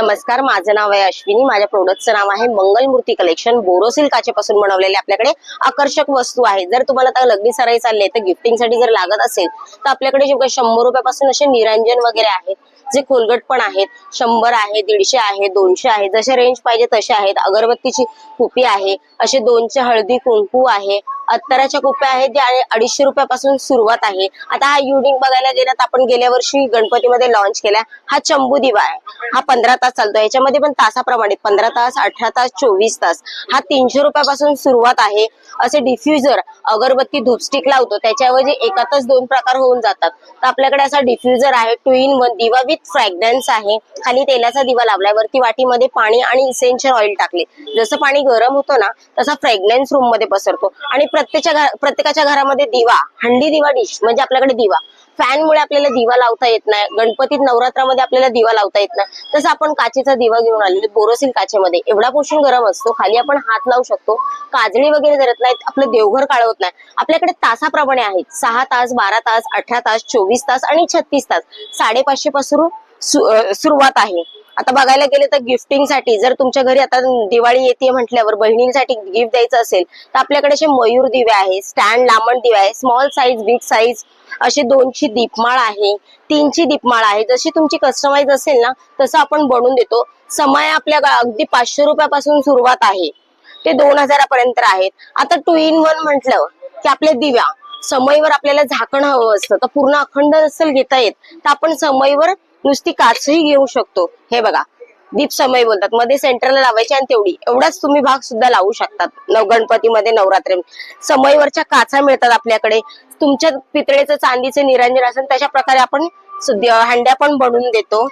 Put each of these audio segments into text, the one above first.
नमस्कार माझं नाव आहे अश्विनी. माझ्या प्रोडक्टचं नाव आहे मंगलमूर्ती कलेक्शन बोरोसिल काचेपासून बनवलेले आपल्याकडे आकर्षक वस्तू आहे. जर तुम्हाला आता लग्नी सराई चालले तर गिफ्टिंगसाठी जर लागत असेल तर आपल्याकडे जे शंभर रुपयापासून असे निरंजन वगैरे आहेत. जे खोलगट पण आहेत. शंभर आहे दीडशे आहे दोनशे आहे जसे रेंज पाहिजे तसे आहेत. अगरबत्तीची कुपी आहे असे दोनशे हळदी कुंकू आहे. अत्तराच्या कुप्या आहेत ज्या अडीचशे रुपयापासून सुरुवात आहे. आता हा युनिक बघायला गेला तर आपण गेल्या वर्षी गणपतीमध्ये लॉन्च केला हा चंबू दिवा आहे. हा पंधरा तास चालतो याच्यामध्ये पण तासाप्रमाणे पंधरा तास अठरा तास चोवीस तास. हा तीनशे रुपयापासून सुरुवात आहे. असे डिफ्युजर अगरबत्ती धूपस्टिक लावतो. त्याच्याऐवजी एकातच दोन प्रकार होऊन जातात. तर आपल्याकडे असा डिफ्युजर आहे टू इन वन दिवा विथ फ्रॅग्रन्स आहे. खाली तेलाचा दिवा लावलाय. वरती वाटीमध्ये पाणी आणि इसेन्शियल ऑइल टाकले. जसं पाणी गरम होतं ना तसा फ्रॅग्रन्स रूममध्ये पसरतो. आणि प्रत्येकाच्या प्रत्येकाच्या घरामध्ये दिवा हंडी दिवा डिश म्हणजे आपल्याकडे दिवा. फॅन मुळे आपल्याला दिवा लावता येत नाही गणपतीत नवरात्रामध्ये आपल्याला दिवा लावता येत नाही. तसं आपण काचेचा दिवा घेऊन आलेलो बोरोसिल काचेमध्ये. एवढा पोषण गरम असतो खाली आपण हात लावू शकतो काजळी वगैरे धरत नाहीत आपलं देवघर काळवत नाही. आपल्याकडे तासाप्रमाणे आहेत सहा तास बारा तास अठरा तास चोवीस तास आणि छत्तीस तास. साडेपाचशे पासून सुरुवात आहे. आता बघायला गेले तर गिफ्टिंगसाठी जर तुमच्या घरी आता दिवाळी येते म्हटल्यावर बहिणींसाठी गिफ्ट द्यायचं असेल तर आपल्याकडे असे मयूर दिवे आहे स्टँड लांबण दिवे आहे स्मॉल साईज बिग साईज असे दोनची दीपमाळ आहे तीनची दीपमाळ आहे. जशी तुमची कस्टमाइज असेल ना तसं आपण बनवून देतो. समय आपल्या अगदी पाचशे रुपयापासून सुरुवात आहे. ते दोन हजारापर्यंत आहेत. आता टू इन वन म्हटलं की आपल्या दिव्या समयीवर आपल्याला झाकण हवं असतं. तर पूर्ण अखंड नसेल घेता येत तर आपण समयीवर नुसती काचही घेऊ शकतो. हे बघा. दीप समय बोलतात. मध्ये सेंटरला लावायची आणि तेवढी. एवढाच तुम्ही भाग सुद्धा लावू शकतात. नव गणपतीमध्ये नवरात्री. समईवरच्या काचा मिळतात आपल्याकडे. तुमच्या पितळेचं चांदीचे निरंजन असेल तशा प्रकारे आपण हंड्या पण बनवून देतो.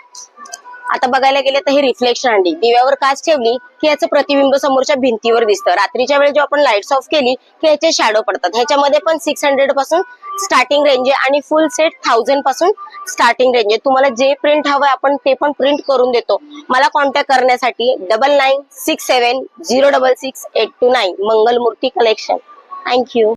आता बघायला गेले तर हे रिफ्लेक्शन हंडी दिव्यावर काच ठेवली की याचं प्रतिबिंब समोरच्या भिंतीवर दिसतं. रात्रीच्या वेळी जेव्हा आपण लाईट्स ऑफ केली की याचे शॅडो पडतात. ह्याच्यामध्ये पण सिक्स हंड्रेडपासून स्टार्टिंग रेंज आहे आणि फुल सेट थाउजंडपासून स्टार्टिंग रेंज आहे. तुम्हाला जे प्रिंट हवंय आपण ते पण प्रिंट करून देतो. मला कॉन्टॅक्ट करण्यासाठी double nine six seven zero double six eight two nine Mangalmurti collection thank you